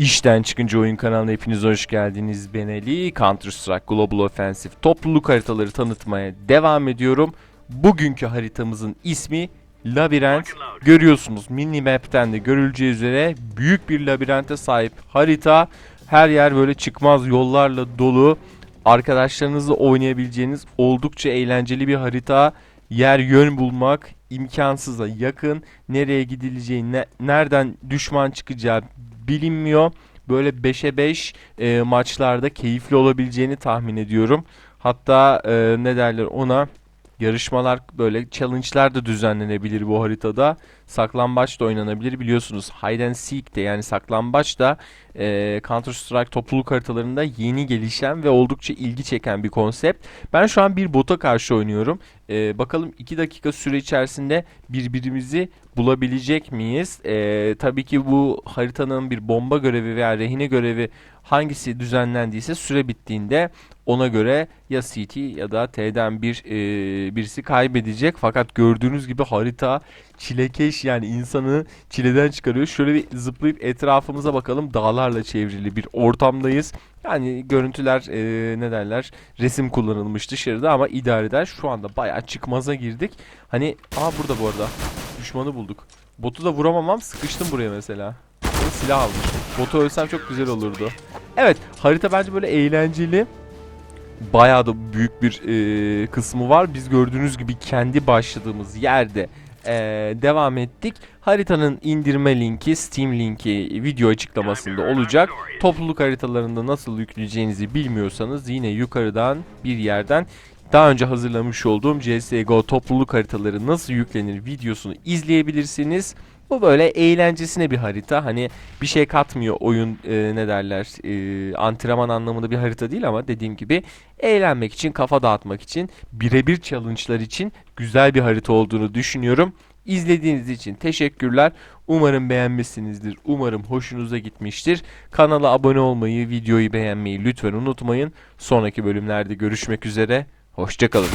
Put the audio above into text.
İşten çıkınca oyun kanalına hepiniz hoş geldiniz. Ben Ali. Counter Strike Global Offensive topluluk haritaları tanıtmaya devam ediyorum. Bugünkü haritamızın ismi Labirent. Görüyorsunuz minimap'ten de görüleceği üzere büyük bir labirente sahip harita. Her yer böyle çıkmaz yollarla dolu. Arkadaşlarınızla oynayabileceğiniz oldukça eğlenceli bir harita. Yer yön bulmak imkansıza yakın. Nereye gidileceği, ne- nereden düşman çıkacağı bilinmiyor. Böyle 5'e 5 e, maçlarda keyifli olabileceğini tahmin ediyorum. Hatta e, ne derler ona yarışmalar böyle challenge'lar da düzenlenebilir bu haritada. Saklambaç da oynanabilir biliyorsunuz. Hide and Seek de yani saklambaç da e, Counter Strike topluluk haritalarında yeni gelişen ve oldukça ilgi çeken bir konsept. Ben şu an bir bota karşı oynuyorum. E, bakalım 2 dakika süre içerisinde birbirimizi bulabilecek miyiz? E, tabii ki bu haritanın bir bomba görevi veya rehine görevi hangisi düzenlendiyse süre bittiğinde ona göre ya CT ya da T'den bir e, birisi kaybedecek. Fakat gördüğünüz gibi harita çilekeş yani insanı çileden çıkarıyor. Şöyle bir zıplayıp etrafımıza bakalım. Dağlarla çevrili bir ortamdayız. Yani görüntüler e, ne derler resim kullanılmış dışarıda ama idare eder. Şu anda bayağı çıkmaza girdik. Hani aa burada bu arada düşmanı bulduk. Botu da vuramamam sıkıştım buraya mesela. Silah almış. Botu ölsem çok güzel olurdu. Evet harita bence böyle eğlenceli. Bayağı da büyük bir e, kısmı var. Biz gördüğünüz gibi kendi başladığımız yerde e, devam ettik. Haritanın indirme linki, Steam linki video açıklamasında olacak. Topluluk haritalarında nasıl yükleyeceğinizi bilmiyorsanız yine yukarıdan bir yerden daha önce hazırlamış olduğum CSGO topluluk haritaları nasıl yüklenir videosunu izleyebilirsiniz. Bu böyle eğlencesine bir harita. Hani bir şey katmıyor oyun e, ne derler e, antrenman anlamında bir harita değil ama dediğim gibi eğlenmek için, kafa dağıtmak için, birebir challenge'lar için güzel bir harita olduğunu düşünüyorum. İzlediğiniz için teşekkürler. Umarım beğenmişsinizdir. Umarım hoşunuza gitmiştir. Kanala abone olmayı, videoyu beğenmeyi lütfen unutmayın. Sonraki bölümlerde görüşmek üzere. Hoşçakalın.